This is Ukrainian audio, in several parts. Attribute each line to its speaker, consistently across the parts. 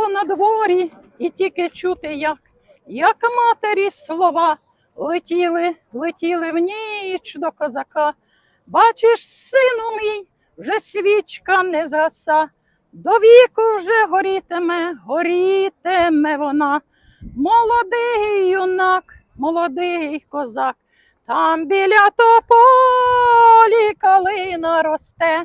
Speaker 1: Тихо на дворі, і тільки чути, як, як матері слова летіли, летіли в ніч до козака. Бачиш, сину мій, вже свічка не згаса, до віку вже горітиме, горітиме вона. Молодий юнак, молодий козак, там біля тополі калина росте.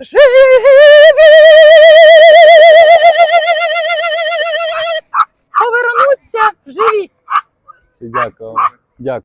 Speaker 1: Живі! Повернуться живі.
Speaker 2: Дякую.